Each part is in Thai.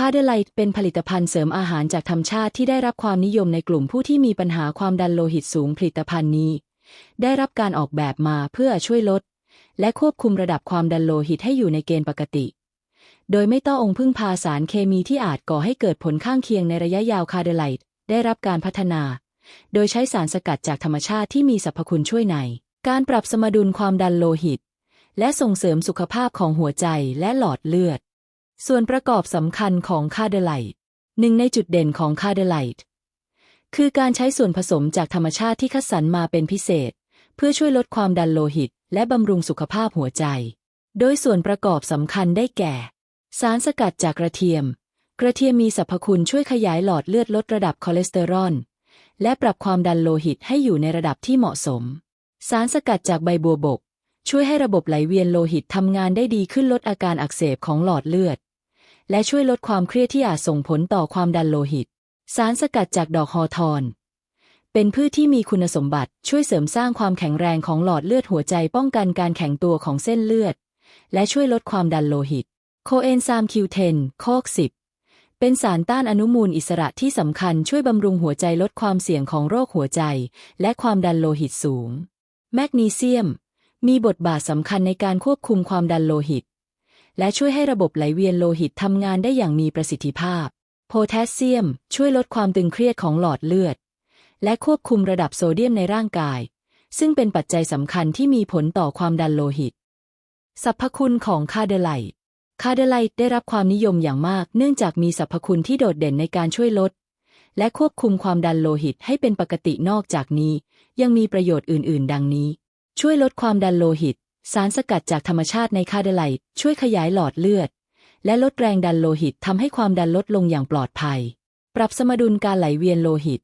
คาเดไลท์เป็นผลิตภัณฑ์เสริมอาหารจากธรรมชาติที่ได้รับความนิยมในกลุ่มผู้ที่มีปัญหาความดันโลหิตสูงผลิตภัณฑ์นี้ ได้รับการออกแบบมาเพื่อช่วยลด และควบคุมระดับความดันโลหิตให้อยู่ในเกณฑ์ปกติ โดยไม่ต้ององพึ่งพาสารเคมีที่อาจก่อให้เกิดผลข้างเคียงในระยะยาวคาเดไลท์ได้รับการพัฒนา โดยใช้สารสกัดจากธรรมชาติที่มีสรรพคุณช่วยใน การปรับสมดุลความดันโลหิต และส่งเสริมสุขภาพของหัวใจและหลอดเลือด ส่วนประกอบสำคัญของคาเดไลท์หนึ่งในจุดเด่นของคาเดไลท์คือการใช้ส่วนผสมจากธรรมชาติที่คัดสรรมาเป็นพิเศษ เพื่อช่วยลดความดันโลหิต และบำรุงสุขภาพหัวใจ โดยส่วนประกอบสำคัญได้แก่ สารสกัดจากกระเทียม กระเทียมมีสรรพคุณช่วยขยายหลอดเลือดลดระดับคอเลสเตอรอล และปรับความดันโลหิตให้อยู่ในระดับที่เหมาะสม สารสกัดจากใบบัวบก ช่วยให้ระบบไหลเวียนโลหิตทำงานได้ดีขึ้นลดอาการอักเสบของหลอดเลือด และช่วยลดความเครียดที่อาจส่งผลต่อความดันโลหิต สารสกัดจากดอกฮอทอน เป็นพืชที่มีคุณสมบัติช่วยเสริมสร้างความแข็งแรงของหลอดเลือดหัวใจป้องกันการแข็งตัวของเส้นเลือด และช่วยลดความดันโลหิต โคเอนไซม์ Q10 โคก10 เป็นสารต้านอนุมูลอิสระที่สำคัญช่วยบำรุงหัวใจลดความเสี่ยงของโรคหัวใจ และความดันโลหิตสูง แมกนีเซียม มีบทบาทสำคัญในการควบคุมความดันโลหิต และช่วยให้ระบบไหลเวียนโลหิตทำงานได้อย่างมีประสิทธิภาพ โพแทสเซียม ช่วยลดความตึงเครียดของหลอดเลือด และควบคุมระดับโซเดียมในร่างกาย ซึ่งเป็นปัจจัยสำคัญที่มีผลต่อความดันโลหิตสรรพคุณของคาเดไลท์คาเดไลท์ได้รับความนิยมอย่างมาก เนื่องจากมีสรรพคุณที่โดดเด่นในการช่วยลด และควบคุมความดันโลหิตให้เป็นปกตินอกจากนี้ ยังมีประโยชน์อื่น ๆ ดังนี้ ช่วยลดความดันโลหิต สารสกัดจากธรรมชาติในคาเดไลท์ช่วยขยายหลอดเลือด และลดแรงดันโลหิตทำให้ความดันลดลงอย่างปลอดภัย ปรับสมดุลการไหลเวียนโลหิต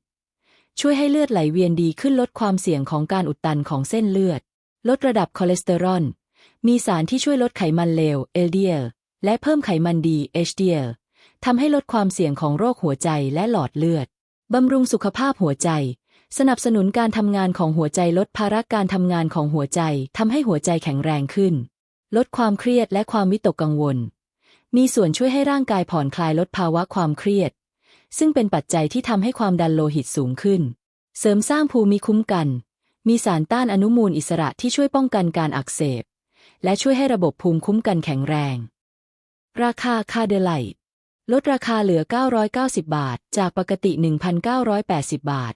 ช่วยให้เลือดไหลเวียนดีขึ้นลดความเสี่ยงของการอุดตันของเส้นเลือด ลดระดับคอเลสเตอรอล มีสารที่ช่วยลดไขมันเลว LDL และเพิ่มไขมันดี HDL ทำให้ลดความเสี่ยงของโรคหัวใจและหลอดเลือด บำรุงสุขภาพหัวใจ สนับสนุนการทำงานของหัวใจลดภาระการทำงานของหัวใจทำให้หัวใจแข็งแรงขึ้น ลดความเครียดและความวิตกกังวล มีส่วนช่วยให้ร่างกายผ่อนคลายลดภาวะความเครียด ซึ่งเป็นปัจจัยที่ทำให้ความดันโลหิตสูงขึ้น เสริมสร้างภูมิคุ้มกัน มีสารต้านอนุมูลอิสระที่ช่วยป้องกันการอักเสบ และช่วยให้ระบบภูมิคุ้มกันแข็งแรง ราคาคาเดไลท์ลดราคาเหลือ 990 บาท จากปกติ 1,980 บาท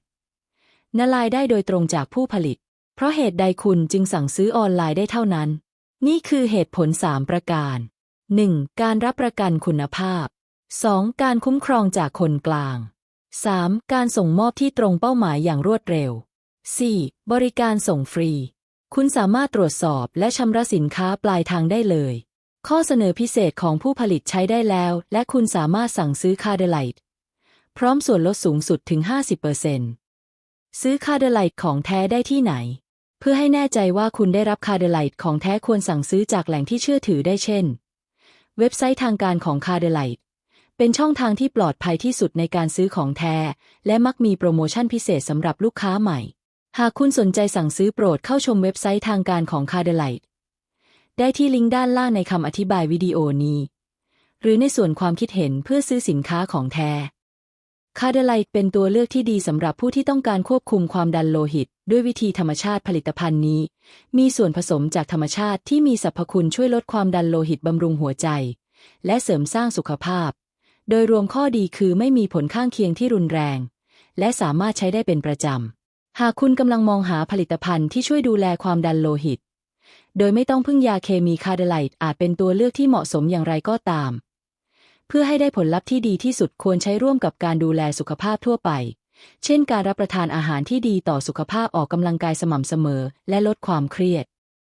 นลายได้โดยตรงจากผู้ผลิต เพราะเหตุใดคุณจึงสั่งซื้อออนไลน์ได้เท่านั้น นี่คือเหตุผล 3 ประการ 1. การรับประกันคุณภาพ 2. การคุ้มครองจากคนกลาง 3. การส่งมอบที่ตรงเป้าหมายอย่างรวดเร็ว 4. บริการส่งฟรี คุณสามารถตรวจสอบและชำระสินค้าปลายทางได้เลย ข้อเสนอพิเศษของผู้ผลิตใช้ได้แล้ว และคุณสามารถสั่งซื้อคาเดไลท์พร้อมส่วนลดสูงสุดถึง 50% ซื้อคาเดไลท์ของแท้ได้ที่ไหน เพื่อให้แน่ใจว่าคุณได้รับคาเดไลท์ของแท้ควรสั่งซื้อจากแหล่งที่เชื่อถือได้เช่น เว็บไซต์ทางการของคาเดไลท์เป็นช่องทางที่ปลอดภัยที่สุดในการซื้อของแท้ และมักมีโปรโมชั่นพิเศษสำหรับลูกค้าใหม่ หากคุณสนใจสั่งซื้อโปรดเข้าชมเว็บไซต์ทางการของคาเดไลท์ได้ที่ลิงก์ด้านล่างในคำอธิบายวิดีโอนี้ หรือในส่วนความคิดเห็นเพื่อซื้อสินค้าของแท้ คาเดไลท์เป็นตัวเลือกที่ดีสำหรับผู้ที่ต้องการควบคุมความดันโลหิต ด้วยวิธีธรรมชาติผลิตภัณฑ์นี้ มีส่วนผสมจากธรรมชาติที่มีสรรพคุณช่วยลดความดันโลหิตบำรุงหัวใจ และเสริมสร้างสุขภาพ โดยรวมข้อดีคือไม่มีผลข้างเคียงที่รุนแรง และสามารถใช้ได้เป็นประจำ หากคุณกำลังมองหาผลิตภัณฑ์ที่ช่วยดูแลความดันโลหิต โดยไม่ต้องพึ่งยาเคมีคาเดไลท์อาจเป็นตัวเลือกที่เหมาะสมอย่างไรก็ตาม เพื่อให้ได้ผลลัพธ์ที่ดีที่สุดควรใช้ร่วมกับการดูแลสุขภาพทั่วไป เช่น การรับประทานอาหารที่ดีต่อสุขภาพออกกำลังกายสม่ำเสมอ และลดความเครียด